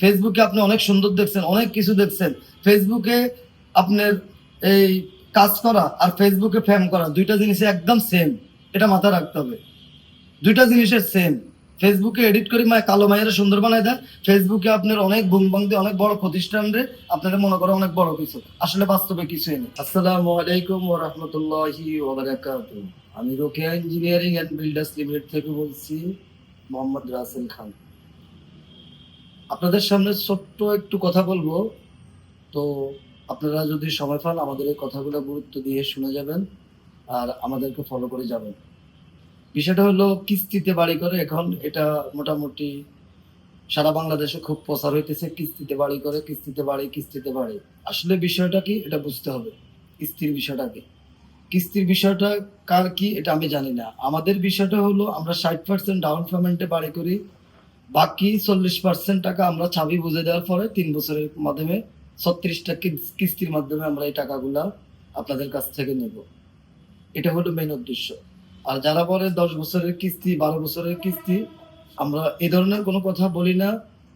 ফেসবুকে আপনি অনেক সুন্দর দেখছেন, অনেক কিছু দেখছেন। ফেসবুকে আপনার এই কাজ করা আর ফেসবুকে ফ্যাম করা, দুইটা জিনিস একদম সেম এটা মাথায় রাখতে হবে। দুইটা জিনিসের সেম ফেসবুকে এডিট করে মায় কালো মায়ের সুন্দর বানায় দেন। ফেসবুকে আপনার অনেক বুম বাং দিয়ে অনেক বড় প্রতিষ্ঠান রে, আপনারা মনে করো অনেক বড় কিছু। আসলে বাস্তবে কিছুই নেই। আসসালামু আলাইকুম ওয়া রাহমাতুল্লাহি ওয়া আমি Rokeya engineering and builders limited থেকে বলছি, মোহাম্মদ রাসেল খান। আপনাদের সামনে ছোট্ট একটু কথা বলব। তো আপনারা যদি সময় পান, আমাদের এই কথাগুলো গুরুত্ব দিয়ে শুনে যাবেন আর আমাদেরকে ফলো করে যাবেন। বিষয়টা হলো কিস্তিতে বাড়ি করে। এখন এটা মোটামুটি সারা বাংলাদেশে খুব প্রচার হইতেছে, কিস্তিতে বাড়ি করে, কিস্তিতে বাড়ি কিস্তিতে বাড়ি। আসলে বিষয়টা কি? এটা বুঝতে হবে, কিস্তির বিষয়টা কি? কিস্তির বিষয়টা কার কি? এটা আমি জানি না। আমাদের বিষয়টা হলো আমরা ষাট পার্সেন্ট ডাউন পেমেন্টে বাড়ি করি। বাকি চল্লিশ পার্সেন্ট টাকা আমরা চাবি বুঝে দেওয়ার পরে তিন বছরের মাধ্যমে ছত্রিশটা কিস্তির মাধ্যমে আমরা এই টাকাগুলা আপনাদের কাছ থেকে নেব। এটা হলো মেন উদ্দেশ্য। আর যারা বলে দশ বছরের কিস্তি, বারো বছরের কিস্তি, আমরা এই ধরনের কোনো কথা বলি না।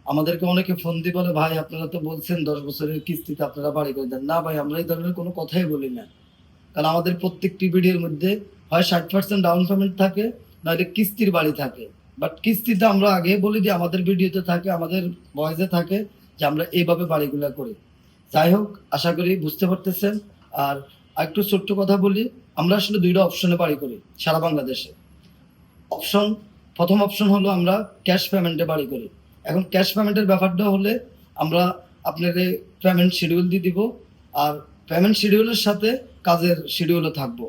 আমাদেরকে অনেকে ফোন দিয়ে বলে, ভাই, আপনারা তো বলছেন দশ বছরের কিস্তিতে আপনারা বাড়ি করে দেন। না ভাই, আমরা এই ধরনের কোনো কথাই বলি না। কারণ আমাদের প্রত্যেকটি ভিডিওর মধ্যে হয় ষাট পার্সেন্ট ডাউন পেমেন্ট থাকে, নইলে কিস্তির বাড়ি থাকে। বাট কিস্তিতে আমরা আগে বলি যে আমাদের ভিডিওতে থাকে, আমাদের ভয়েসে থাকে যে আমরা এইভাবে বাড়িগুলা করি। যাই হোক, আশা করি বুঝতে পারতেছেন। আর একটু ছোট্ট কথা বলি, আমরা আসলে দুইটা অপশনে বাড়ি করি, সারা বাংলাদেশে। অপশন প্রথম অপশন হলো আমরা ক্যাশ পেমেন্টে বাড়ি করি। এখন ক্যাশ পেমেন্টের ব্যাপারটা হলে আমরা আপনাকে পেমেন্ট শিডিউল দিয়ে দিব, আর পেমেন্ট শিডিউলের সাথে কাজের শিডিউলও থাকব।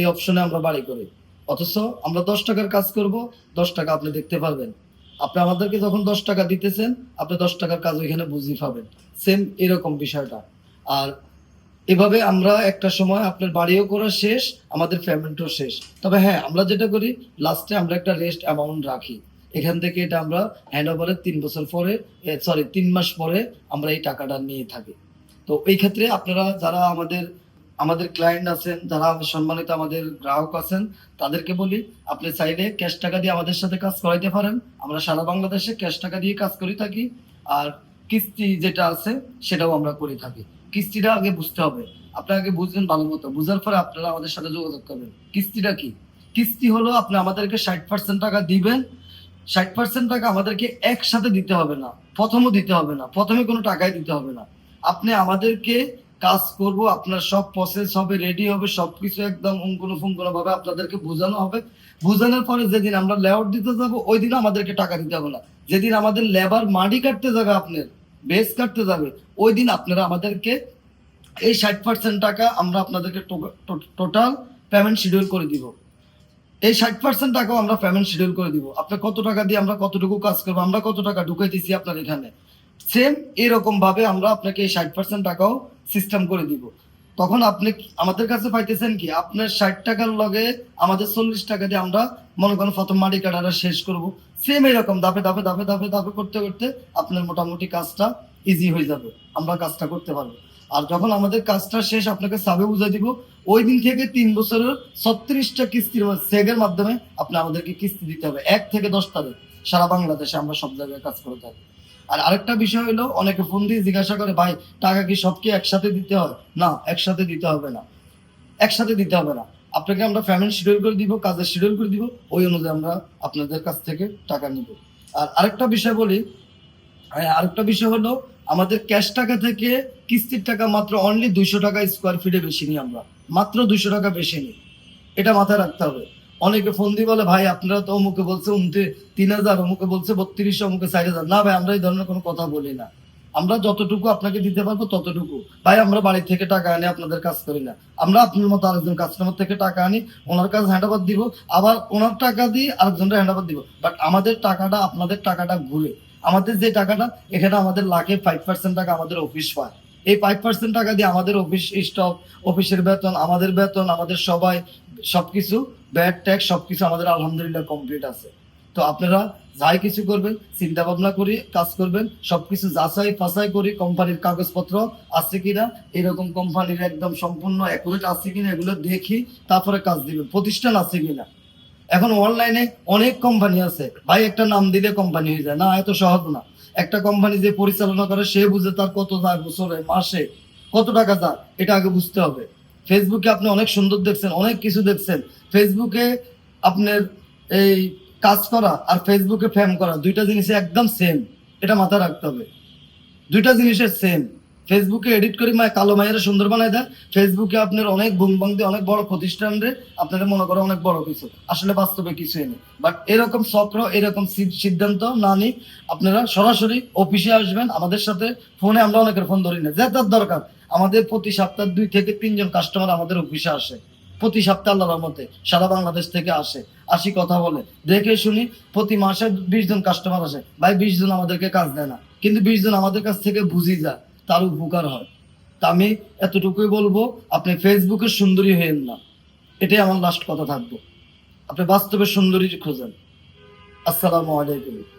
এই অপশনে আমরা বাড়ি করি। অথচ আমরা দশ টাকার কাজ করব, দশ টাকা আপনি দেখতে পারবেন। আপনি আমাদেরকে যখন দশ টাকা দিতেছেন, আপনি দশ টাকার কাজ ওইখানে বুঝি পাবেন। সেম এরকম বিষয়টা। আর এভাবে আমরা একটা সময় আপনার বাড়িও করা শেষ, আমাদের পেমেন্টও শেষ। তবে হ্যাঁ আমরা যেটা করি লাস্টে আমরা একটা রেস্ট অ্যামাউন্ট রাখি। এখান থেকে এটা আমরা হ্যান্ড ওভারের তিন বছর পরে সরি তিন মাস পরে আমরা এই টাকাটা নিয়ে থাকি। তো এই ক্ষেত্রে আপনারা যারা আমাদের আমাদের ক্লায়েন্ট আছেন, যারা সম্মানিত আমাদের গ্রাহক আছেন, তাদেরকে বলি, আপনি চাইলে ক্যাশ টাকা দিয়ে আমাদের সাথে কাজ করাইতে পারেন। আমরা সারা বাংলাদেশে ক্যাশ টাকা দিয়ে কাজ করে থাকি। আর কিস্তি যেটা আছে, সেটাও আমরা করে থাকি। কিস্তিটা আগে বুঝতে হবে। আপনারা আগে বুঝবেন ভালো মতো বুঝার পরে আপনারা আমাদের সাথে যোগাযোগ করবেন। কিস্তিটা কি? কিস্তি হলো আপনি আমাদেরকে ষাট পার্সেন্ট টাকা দিবেন। ষাট পার্সেন্ট টাকা আমাদেরকে একসাথে দিতে হবে না। প্রথমও দিতে হবে না। প্রথমে কোনো টাকাই দিতে হবে না। আপনি আমাদেরকে কাজ করব, আপনার সব প্রসেস হবে রেডি হবে, সবকিছু একদম অঙ্কন ফঙ্কন ভাবে আপনাদেরকে বোঝানো হবে। বোঝানোর পরে যেদিন আমরা লেআউট দিতে যাব ওই দিন আমাদেরকে টাকা দিতে হবে না। যেদিন আমাদের লেবার মাটি কাটতে যাবে আপনার বেস কাটতে যাবে ওই দিন আপনারা আমাদেরকে এই ষাট পার্সেন্ট টাকা আমরা আপনাদেরকে টোটাল পেমেন্ট শিডিউল করে দিব। এই ষাট পার্সেন্ট টাকাও আমরা পেমেন্ট শিডিউল করে দিব। আপনি কত টাকা দিয়ে আমরা কতটুকু কাজ করব, আমরা কত টাকা ঢুকাইতেছি আপনার এখানে। সেম এরকম ভাবে আমরা আপনাকে এই ষাট পার্সেন্ট টাকাও সিস্টেম করে দিব। তখন আপনি আমাদের কাছে পাইতেছেন কি, আপনার ষাট টাকার লগে আমাদের চল্লিশ টাকা দিয়ে আমরা মনে করেন প্রথম মাটি কাটাটা শেষ করব। সেম এরকম দাপে দাপে দাপে দাপে দাপে করতে করতে আপনার মোটামুটি কাজটা ইজি হয়ে যাবে। আমরা কাজটা করতে পারব। আর যখন আমাদের কাজটা শেষ, আপনাকে সাবে বুঝে দিব, ওই দিন থেকে তিন বছরের ছত্রিশটা কিস্তির সেগের মাধ্যমে আপনি আমাদেরকে কিস্তি দিতে হবে। এক থেকে দশ তারিখ, সারা বাংলাদেশে আমরা সব জায়গায় কাজ করে থাকি। আর আরেকটা বিষয় হলো, অনেকে ফোন দিয়ে জিজ্ঞাসা করে, ভাই, টাকা কি সব কি একসাথে দিতে হয়? না, একসাথে দিতে হবে না। একসাথে দিতে হবে না। আপনাকে আমরা পেমেন্ট শিডিউল করে দিব, কাজের শিডিউল করে দিব, ওই অনুযায়ী আমরা আপনাদের কাছ থেকে টাকা নিব। আর আরেকটা বিষয় বলি আরেকটা বিষয় হলো, আমাদের ক্যাশ টাকা থেকে কিস্তির টাকা মাত্র অনলি দুইশো টাকা স্কোয়ার ফিটে বেশি নিই আমরা। মাত্র দুইশো টাকা বেশি নিই। এটা মাথায় রাখতে হবে। অনেকে ফোন দিয়ে বলে, ভাই, আপনারা তো অমুকে বলছে উনতে তিন হাজার, অমুকে বলছে বত্রিশশো অমুকে চার হাজার। না ভাই, আমরা এই ধরনের কোনো কথা বলি না। আমরা যতটুকু আপনাকে দিতে পারব ততটুকু। ভাই, আমরা বাড়ি থেকে টাকা আনি, আপনাদের কাজ করি না। আমরা আপনার মতো আরেকজন কাস্টমার থেকে টাকা আনি, ওনার কাছে হ্যান্ডওভার দিব, আবার ওনার টাকা দিয়ে আরেকজনের হ্যান্ডওভার দিব। বাট আমাদের টাকাটা, আপনাদের টাকাটা ঘুরে। আমাদের যে টাকাটা, এখানে আমাদের লাখে ফাইভ পার্সেন্ট টাকা আমাদের অফিস পায়। এই ফাইভ পার্সেন্ট টাকা দিয়ে আমাদের অফিস স্টক অফিসের বেতন, আমাদের বেতন, আমাদের সবাই সবকিছু ব্যাড ট্যাক্স সবকিছু আমাদের আলহামদুলিল্লাহ কমপ্লিট আছে। তো আপনারা যাই কিছু করবেন চিন্তা ভাবনা করি কাজ করবেন, সবকিছু যাচাই ফাঁসাই করি কোম্পানির কাগজপত্র আছে কিনা, এরকম কোম্পানির একদম সম্পূর্ণ অ্যাকুরেট আছে কিনা এগুলো দেখি, তারপরে কাজ দিবেন, প্রতিষ্ঠান আছে কিনা। এখন অনলাইনে অনেক কোম্পানি আছে, ভাই একটা নাম দিলে কোম্পানি হয়ে যায়, না, এত সহজ না। একটা কোম্পানি যে পরিচালনা করে, সে বুঝে তার কত যায় বছরে, মাসে, কত টাকা যায়, এটা আগে বুঝতে হবে। ফেসবুকে আপনি অনেক সুন্দর দেখছেন, অনেক কিছু দেখছেন। ফেসবুকে আপনার এই কাজ করা আর ফেসবুকে ফ্যাম করা, দুইটা জিনিস একদম সেম এটা মাথায় রাখতে হবে। দুইটা জিনিসের সেম ফেসবুকে এডিট করি মায় কালো মায়ের সুন্দর বানায় দেন। ফেসবুকে আপনার অনেক বুম বাং দিয়ে অনেক বড় প্রতিষ্ঠান রে, আপনারা মনে করো অনেক বড় কিছু। আসলে বাস্তবে কিছুই নেই। বাট এরকম চক্র এরকম সিদ্ধান্ত না নিই আপনারা সরাসরি অফিসে আসবেন। আমাদের সাথে ফোনে আমরা অনেকের ফোন ধরি না। যে তার দরকার। আমাদের প্রতি সপ্তাহে দুই থেকে তিনজন কাস্টমার আমাদের অফিসে আসে। প্রতি সপ্তাহে আল্লাহর মতে সারা বাংলাদেশ থেকে আসে। আসি কথা বলে। দেখে শুনি প্রতি মাসে বিশ জন কাস্টমার আসে। ভাই, বিশ জন আমাদেরকে কাজ দেয় না। কিন্তু বিশ জন আমাদের কাছ থেকে বুঝি যায়। তার উপকার হয়। তা আমি এতটুকুই বলব, আপনি ফেসবুকে সুন্দরী হয়েন না। এটাই আমার লাস্ট কথা থাকব। আপনি বাস্তবে সুন্দরী খোঁজেন। আসসালামু আলাইকুম।